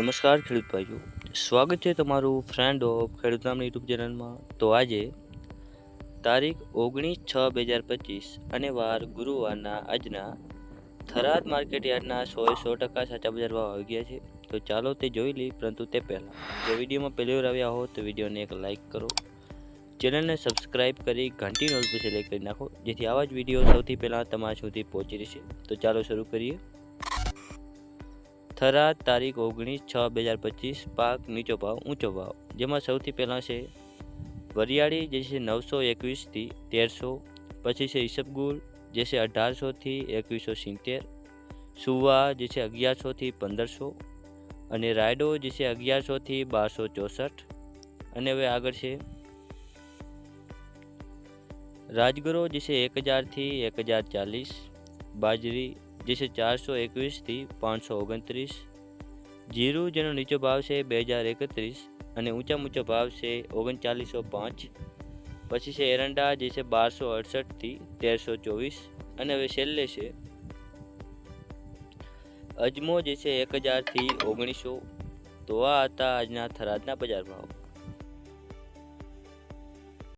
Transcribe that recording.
નમસ્કાર ખેડૂત ભાઈઓ, સ્વાગત છે તમારું ફ્રેન્ડ ઓફ ખેડૂત નામની યુટ્યુબ ચેનલમાં તો આજે તારીખ ઓગણીસ છ બે હજાર પચીસ અને વાર ગુરુવારના આજના થરાદ માર્કેટ યાર્ડના સો સો ટકા સાચા બજાર ભાવ આવી ગયા છે. તો ચાલો તે જોઈ લઈ પરંતુ તે પહેલાં, જો વિડીયોમાં પહેલી વાર આવ્યા હો, તો વિડીયોને એક લાઇક કરો. ચેનલને સબસ્ક્રાઇબ કરી, ઘંટી નોટ પર સિલેક્ટ કરી નાખો, જેથી આવા જ વીડિયો સૌથી પહેલાં તમારા સુધી પહોંચી રહેશે. તો ચાલો શરૂ કરીએ. થરાદ તારીખ ઓગણીસ છ બે હજાર પચીસ પાક નીચો ભાવ, ઊંચો ભાવ. જેમાં સૌથી પહેલાં છે વરિયાળી, જે છે નવસો એકવીસથી તેરસો, પછી છે ઈસબગુલ, જે છે અઢારસોથી એકવીસો સિત્તેર, સુવા, જે છે અગિયારસોથી પંદરસો, અને રાયડો, જે છે અગિયારસોથી બારસો ચોસઠ, અને હવે આગળ છે રાજગરો, જે છે એક હજારથી એક હજાર ચાલીસ, બાજરી જે છે ચારસો એકવીસથી પાંચસો ઓગણત્રીસ. જીરું, જેનો નીચો ભાવ છે બે હજાર એકત્રીસ અને ઊંચા ઊંચો ભાવ છે ઓગણચાલીસો પાંચ. પછી છે એરંડા, જે છે બારસો અડસઠથી તેરસો ચોવીસ. અને હવે છેલ્લે છે અજમો, જે છે એક હજારથી ઓગણીસો. તો આ હતા આજના થરાદના બજાર ભાવ.